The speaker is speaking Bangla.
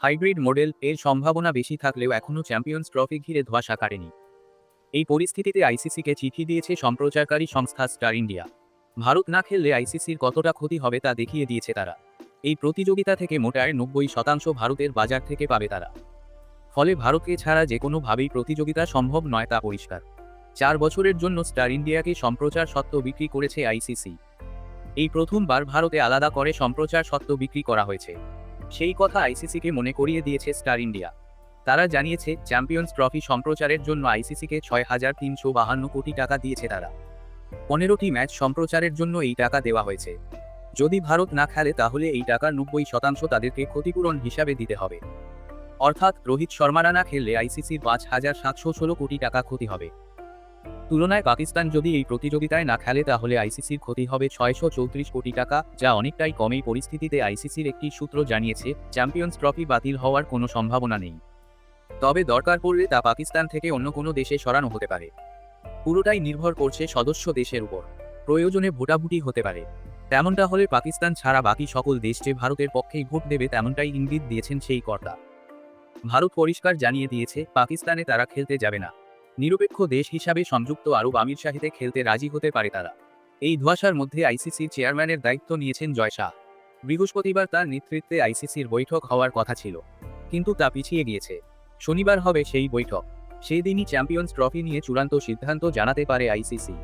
হাইব্রিড মডেল, এর সম্ভাবনা বেশি থাকলেও এখনও চ্যাম্পিয়ন্স ট্রফি ঘিরে ধোঁয়াশা কাটেনি। এই পরিস্থিতিতে আইসিসিকে চিঠি দিয়েছে সম্প্রচারকারী সংস্থা স্টার ইন্ডিয়া। ভারত না খেললে আইসিসির কতটা ক্ষতি হবে তা দেখিয়ে দিয়েছে তারা। এই প্রতিযোগিতা থেকে মোটায় নব্বই শতাংশ ভারতের বাজার থেকে পাবে তারা। ফলে ভারতকে ছাড়া যে কোনোভাবেই প্রতিযোগিতা সম্ভব নয় তা পরিষ্কার। চার বছরের জন্য স্টার ইন্ডিয়াকে সম্প্রচার সত্ত্ব বিক্রি করেছে আইসিসি। এই প্রথমবার ভারতে আলাদা করে সম্প্রচার সত্ত্ব বিক্রি করা হয়েছে। সেই কথা আইসিসিকে মনে করিয়ে দিয়েছে স্টার ইন্ডিয়া। তারা জানিয়েছে, চ্যাম্পিয়ন্স ট্রফি সম্প্রচারের জন্য আইসিসিকে ছয় হাজার তিনশো বাহান্ন কোটি টাকা দিয়েছে তারা। পনেরোটি ম্যাচ সম্প্রচারের জন্য এই টাকা দেওয়া হয়েছে। যদি ভারত না খেলে তাহলে এই টাকার নব্বই শতাংশ তাদেরকে ক্ষতিপূরণ হিসাবে দিতে হবে। অর্থাৎ রোহিত শর্মারা না খেললে আইসিসির পাঁচ হাজার সাতশো ষোলো কোটি টাকা ক্ষতি হবে। তুলনায় পাকিস্তান যদি এই প্রতিযোগিতায় না খেলে, তাহলে আইসিসির ক্ষতি হবে ছয়শো চৌত্রিশ কোটি টাকা, যা অনেকটাই কম পরিস্থিতিতে আইসিসির একটি সূত্র জানিয়েছে, চ্যাম্পিয়ন্স ট্রফি বাতিল হওয়ার কোনো সম্ভাবনা নেই। তবে দরকার পড়লে তা পাকিস্তান থেকে অন্য কোনো দেশে সরানো হতে পারে। পুরোটাই নির্ভর করছে সদস্য দেশের উপর। প্রয়োজনে ভোটাভুটি হতে পারে। তেমনটা হলে পাকিস্তান ছাড়া বাকি সকল দেশ যে ভারতের পক্ষেই ভোট দেবে, তেমনটাই ইঙ্গিত দিয়েছেন সেই কর্তা। ভারত পরিষ্কার জানিয়ে দিয়েছে, পাকিস্তানে তারা খেলতে যাবে না। নিরপেক্ষ দেশ হিসাবে সংযুক্ত আরব আমির শাহিতে খেলতে রাজি হতে পারে তারা। এই ধোয়াশার মধ্যে আইসিসির চেয়ারম্যানের দায়িত্ব নিয়েছেন জয় শাহ। বৃহস্পতিবার তার নেতৃত্বে আইসিসির বৈঠক হওয়ার কথা ছিল, কিন্তু তা পিছিয়ে গিয়েছে। শনিবার হবে সেই বৈঠক। সেই দিনই চ্যাম্পিয়ন্স ট্রফি নিয়ে চূড়ান্ত সিদ্ধান্ত জানাতে পারে আইসিসি।